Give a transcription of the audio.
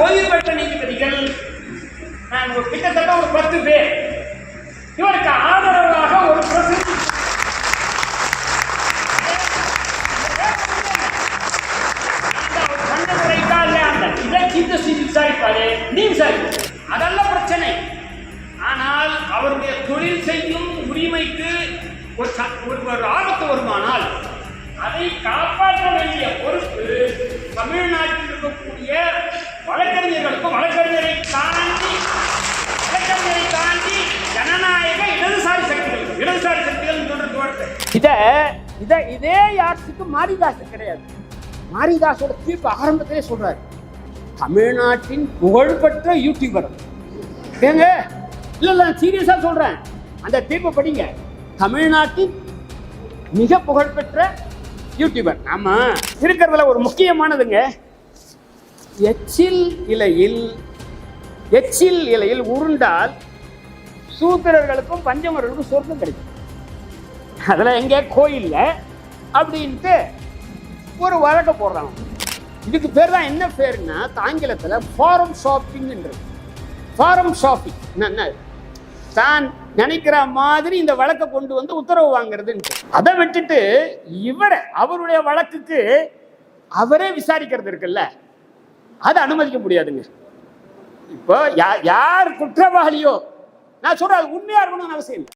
ஓய்வு பெற்ற நீதிபதிகள் நான் ஒரு கிட்டத்தட்ட ஒரு பத்து பேர். இவருக்கு ஆதரவாக ஒரு பிரசித்தி. விசாரிப்பாரு நீ விசாரிப்பு அதெல்லாம் பிரச்சனை. ஆனால் அவருடைய தொழில் செய்யும் உரிமைக்கு ஒரு ச- ஒரு ஒரு ஆபத்து வருமானால் அதை காப்பாற்ற வேண்டிய பொறுப்பு தமிழ்நாட்டில் இருக்கக்கூடிய இதை இதை இதே யாருக்கு மாரிதாசு கிடையாது. மாரிதாஸோட தீர்ப்பு ஆரம்பத்திலே சொல்றாரு. தமிழ்நாட்டின் புகழ்பெற்ற யூடியூபர் ஏங்க இல்லை இல்லை சீரியஸா சொல்றேன். அந்த தீர்ப்பை படிங்க. தமிழ்நாட்டின் மிக புகழ்பெற்ற யூடியூபர் ஆமா இருக்கிறதுல ஒரு முக்கியமானதுங்க எச்சில் இலையில் எச்சில் இலையில் உருண்டால் சூத்திரர்களுக்கும் பஞ்சமர்களுக்கும் சொர்க்கம் கிடைக்கும். அதில் எங்கே கோயில்ல அப்படின்ட்டு ஒரு வழக்கை போடுறாங்க. இதுக்கு பேர் தான் என்ன பேருன்னா ஆங்கிலத்தில் ஃபாரம் ஷாப்பிங்ன்றது ஃபாரம் ஷாப்பிங் என்ன தான் நினைக்கிற மாதிரி இந்த வழக்கை கொண்டு வந்து உத்தரவு வாங்குறதுன்ட்டு. அதை விட்டுட்டு இவரை அவருடைய வழக்குக்கு அவரே விசாரிக்கிறது இருக்குல்ல. அதை அனுமதிக்க முடியாதுங்க. இப்போ யார் குற்றவாளியோ நான் சொல்றேன் அது உண்மையா இருக்கணும்னு அவசியம் இல்லை.